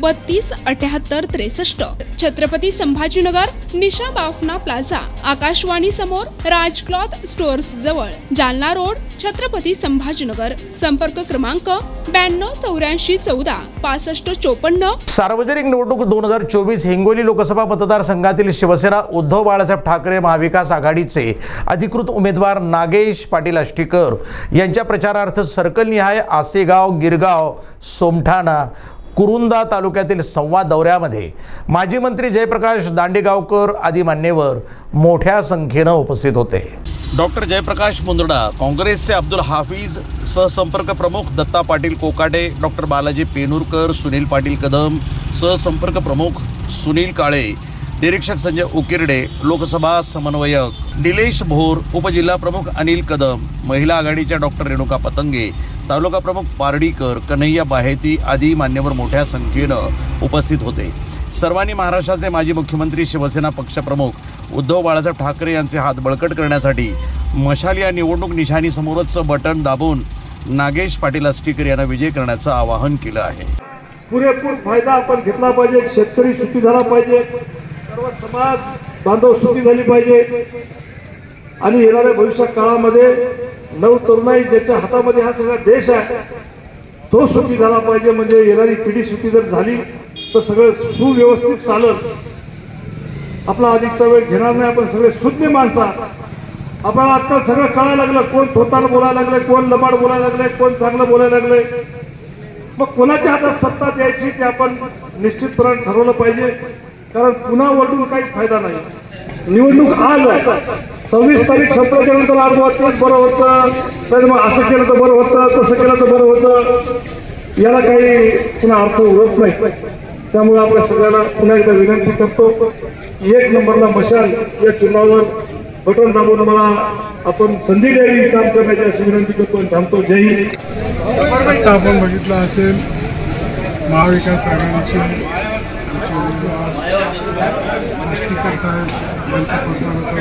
बत्तीस अठ्याहत्तर त्रेसष्ट. छत्रपती संभाजीनगर निशा बाफना प्लाझा. आकाशवाणी समोर राज क्लॉथ स्टोअर्स जवळ. जालना रोड छत्रपती संभाजीनगर. संपर्क क्रमांक ब्याण्णव चौऱ्याऐंशी चौदा पासष्ट चोपन्न. सार्वजनिक निवडणूक दोन हजार चोवीस हिंगोली लोकसभा मतदारसंघातील शिवसेना उद्धव बाळासाहेब ठाकरे महाविकास आघाडीचे अधिकृत उमेदवार नागेश पाटील आष्टीकर यांच्या प्रचारार्थ सर्कलनिहाय आसेगाव गिरगाव सोमठाणा. कुरुंदा तालुक्यातील संवाद दौऱ्यामध्ये माजी मंत्री जयप्रकाश दांडेगावकर आदी मान्यवर मोठ्या संख्येनं उपस्थित होते. डॉक्टर जयप्रकाश मुंदडा काँग्रेसचे अब्दुल हाफिज सहसंपर्क प्रमुख दत्ता पाटील कोकाटे डॉक्टर बालाजी पेनूरकर सुनील पाटील कदम सहसंपर्क प्रमुख सुनील काळे निरीक्षक संजय उकिरडे लोकसभा समन्वयक निलेश भोर उपजिल्हा प्रमुख अनिल कदम महिला आघाडीच्या डॉक्टर रेणुका पतंगे तालुका प्रमुख पारडीकर कन्हैया बाहेती आदी मान्यवर मोठ्या संख्येनं उपस्थित होते. सर्वांनी महाराष्ट्राचे माजी मुख्यमंत्री शिवसेना पक्षप्रमुख उद्धव बाळासाहेब ठाकरे यांचे हात बळकट करण्यासाठी मशाल या निवडणूक निशाणीसमोरच बटन दाबून नागेश पाटील अस्टीकर यांना विजय करण्याचं आवाहन केलं आहे. पुरेपूर फायदा आपण घेतला पाहिजे शेतकरी सुखी झाला पाहिजे सर्व समाज बांधव सुखी झाली पाहिजे. आणि येणाऱ्या भविष्य काळामध्ये नव तरुणाई ज्याच्या हातामध्ये हा सगळा देश आहे तो सुखी झाला पाहिजे. म्हणजे येणारी पिढी सुखी जर झाली तर सगळं सुव्यवस्थित चालत आपला अधिकचा वेळ घेणार नाही आपण सगळे शुद्ध माणसं आपल्याला आजकाल सगळं कळायला लागलं कोण थोतार बोलायला लागले कोण लबाड बोलायला लागले कोण चांगलं बोलायला लागले मग कोणाच्या हातात सत्ता द्यायची ते आपण निश्चितपणे ठरवलं पाहिजे. कारण पुन्हा वळून काही फायदा नाही. निवडणूक आज आहे. सव्वीस तारीख संपल्याच्या नंतर आज वाटलं बरं होतं. तर मग असं केलं तर बरं होतं तसं केलं तर बरं होतं. याला काही पुन्हा अर्थ उरत नाही. त्यामुळे आपल्या सगळ्यांना पुन्हा एकदा विनंती करतो की एक नंबरला मशाल या चिन्हावर बटन दाबून मला आपण संधी द्यावी काम करण्याची अशी विनंती करतो आणि थांबतो. जय हिंद. आपण बघितलं असेल महाविकास आघाडीची आमचे साहेब यांच्या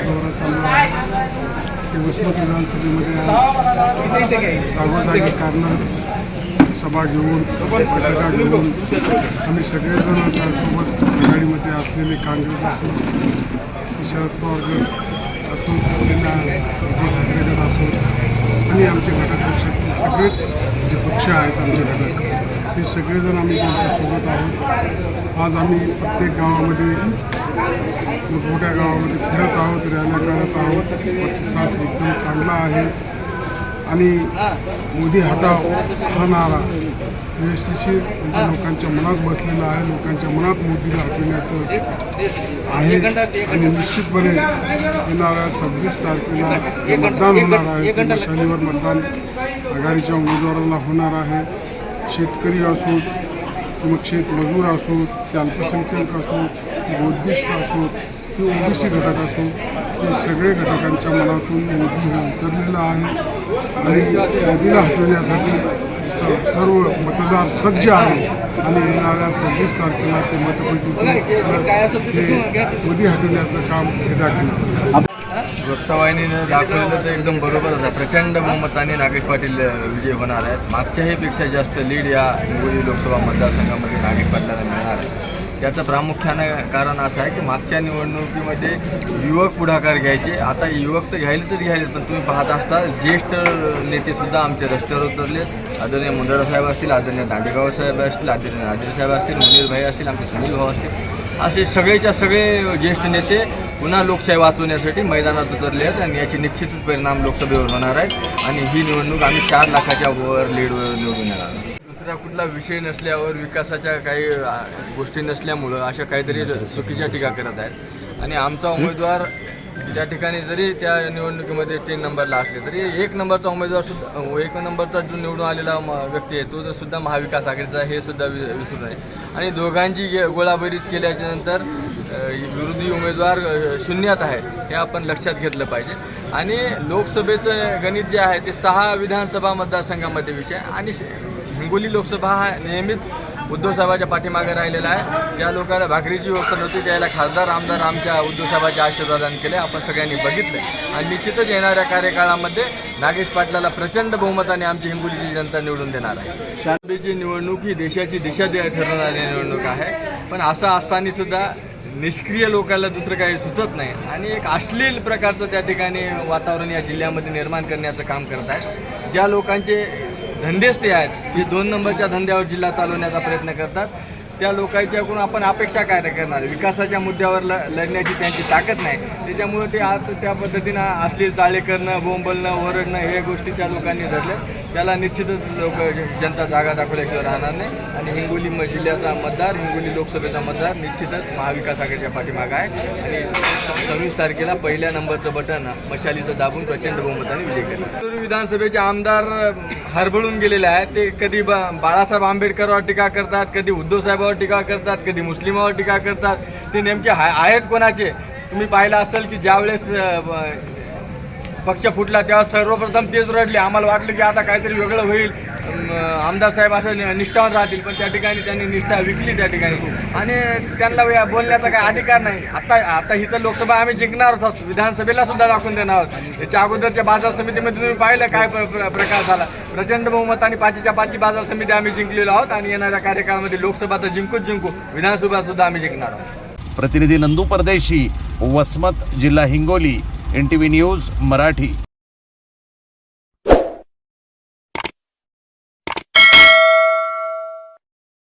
दौरा चालू आहे ते वसमत विधानसभेमध्ये जागोजागी कारणं सभा घेऊन पत्रकार घेऊन आम्ही सगळेजण त्यासोबत आघाडीमध्ये असलेले काँग्रेस असो शरद पवार गट असो की सेना उद्धव ठाकरे गट असो आणि आमचे घटक पक्षातील सगळेच जे पक्ष आहेत आमचे घटक हे सगळेजण आम्ही त्यांच्यासोबत आहोत. आज आम्ही प्रत्येक गावामध्ये मोठ्या गावामध्ये फिरत आहोत रॅल्या करत आहोत. प्रतिसाद एकदम चांगला आहे. आणि मोदी हटाव हा नारा व्यवस्थिशीर म्हणजे लोकांच्या मनात बसलेला आहे. लोकांच्या मनात मोदीला हटवण्याचं आहे. आणि निश्चितपणे येणाऱ्या सव्वीस तारखेला मतदान होणार आहे शनिवार मतदान आघाडीच्या उमेदवारांना होणार आहे. शेतकरी असोत मग शेतमजूर असोत ते अल्पसंख्याक असोत बौद्धिष्ट असोत ते ओबीसी घटक असो ते सगळे घटकांच्या मनातून मोदी हे उतरलेला आहे. आणि मोदीला हटवण्यासाठी स सर्व मतदार सज्ज आहे आणि येणाऱ्या सव्वीस तारखेला ते मतपेटीतून हे मोदी हटवण्याचं काम हे दाखवलं वृत्तवाहिनीनं दाखवलं तर एकदम बरोबर आहे प्रचंड बहुमताने नागेश पाटील विजय होणार आहेत. मागच्याही पेक्षा जास्त लीड या हिंगोली लोकसभा मतदारसंघामध्ये नागेश पाटलांना मिळणार आहे त्याचं प्रामुख्यानं कारण असं आहे की मागच्या निवडणुकीमध्ये युवक पुढाकार घ्यायचे. आता युवक तर घ्यायला तर घ्यायले पण तुम्ही पाहत असता ज्येष्ठ नेतेसुद्धा आमचे रस्त्यावर उतरलेत. आदरणीय मुंदडा साहेब असतील आदरणीय दांडेगाव साहेब असतील आदरणीय नादिर साहेब असतील मुनीर भाई असतील आमचे सुनील भाऊ असतील. असे सगळेच्या सगळे ज्येष्ठ नेते पुन्हा लोकशाही वाचवण्यासाठी मैदानात उतरले आहेत आणि याचे निश्चितच परिणाम लोकसभेवर होणार आहेत. आणि ही निवडणूक आम्ही चार लाखाच्या वर लीडवर निवडून येणार आहोत. दुसरा कुठला विषय नसल्यावर विकासाच्या काही गोष्टी नसल्यामुळं अशा काहीतरी चुकीच्या टीका करत आहेत. आणि आमचा उमेदवार त्या ठिकाणी जरी त्या निवडणुकीमध्ये तीन नंबरला असले तरी एक नंबरचा उमेदवार सुद्धा एक नंबरचा जो निवडून आलेला म- व्यक्ती आहे तो जर सुद्धा महाविकास आघाडीचा हे सुद्धा वि विसरू नये आणि दोघांची गे- गोळाबेरीज केल्याच्यानंतर अ, विरोधी उमेदवार शून्यात आहे हे आपण लक्षात घेतलं पाहिजे. आणि लोकसभेचं गणित जे आहे ते सहा विधानसभा मतदारसंघामध्ये विषय आणि हिंगोली लोकसभा हा नेहमीच उद्धवसाहेबाच्या पाठीमागे राहिलेला आहे. ज्या लोकांना भाकरीची व्यवस्था नव्हती त्याला खासदार आमदार आमच्या उद्धवसाहेबाच्या आशीर्वादाने केले. आपण सगळ्यांनी बघितलं. आणि निश्चितच येणाऱ्या कार्यकाळामध्ये नागेश पाटलाला प्रचंड बहुमताने आमची हिंगोलीची जनता निवडून देणार आहे. शांतीची निवडणूक ही देशाची दिशा ठरवणारी निवडणूक आहे. पण असं असताना सुद्धा निष्क्रिय लोकांना दुसरं काही सुचत नाही. आणि एक अश्लील प्रकारचं त्या ठिकाणी वातावरण या जिल्ह्यामध्ये निर्माण करण्याचं काम करत आहेत. ज्या लोकांचे धंदेच ते आहेत जे दोन नंबरच्या धंद्यावर जिल्हा चालवण्याचा प्रयत्न करतात त्या लोकांच्याकडून आपण अपेक्षा काय करणार? विकासाच्या मुद्द्यावर ल लढण्याची त्यांची ताकद नाही. त्याच्यामुळे ते आज त्या पद्धतीनं अश्लील चाळे करणं बोंबलणं ओरडणं हे गोष्टी त्या लोकांनी धरल्या. त्याला निश्चितच लोक जनता जागा दाखवल्याशिवाय राहणार नाही. आणि हिंगोली म- जिल्ह्याचा मतदार हिंगोली लोकसभेचा मतदार निश्चितच महाविकास आघाडीच्या पाठीमागं आहे. आणि सव्वीस तारखेला पहिल्या नंबरचं बटन मशालीचं दाबून प्रचंड बहुमताने विजय केला. लातूर विधानसभेचे आमदार हरबळून गेलेले आहेत. ते कधी बा बाळासाहेब आंबेडकरवर टीका करतात कधी उद्धव हिंदूंवर टीका करतात कधी मुस्लिमावर टीका करतात ते नेमके हा- आहेत कोणाचे? तुम्ही पाहिलं असेल की ज्यावेळेस पक्ष फुटला तेव्हा सर्वप्रथम तेच रडले. आम्हाला वाटलं की आता काहीतरी वेगळं होईल. आमदार साहेब असं निष्ठावान राहतील पण त्या ठिकाणी त्यांनी निष्ठा विकली त्या ठिकाणी. आणि त्यांना बोलण्याचा काही अधिकार नाही. आता आता इथं लोकसभा आम्ही जिंकणार आहोत. विधानसभेला सुद्धा दाखवून देणार आहोत. त्याच्या अगोदरच्या बाजार समितीमध्ये तुम्ही पाहिलं काय प्र- प्र- प्रकार झाला. प्रचंड बहुमत आणि पाचीच्या पाची बाजार समिती आम्ही जिंकलेलो आहोत आणि येणाऱ्या कार्यकाळामध्ये लोकसभा तर जिंकूच जिंकू. विधानसभा सुद्धा आम्ही जिंकणार आहोत. प्रतिनिधी नंदू परदेशी वसमत जिल्हा Hingoli N T V news Marathi.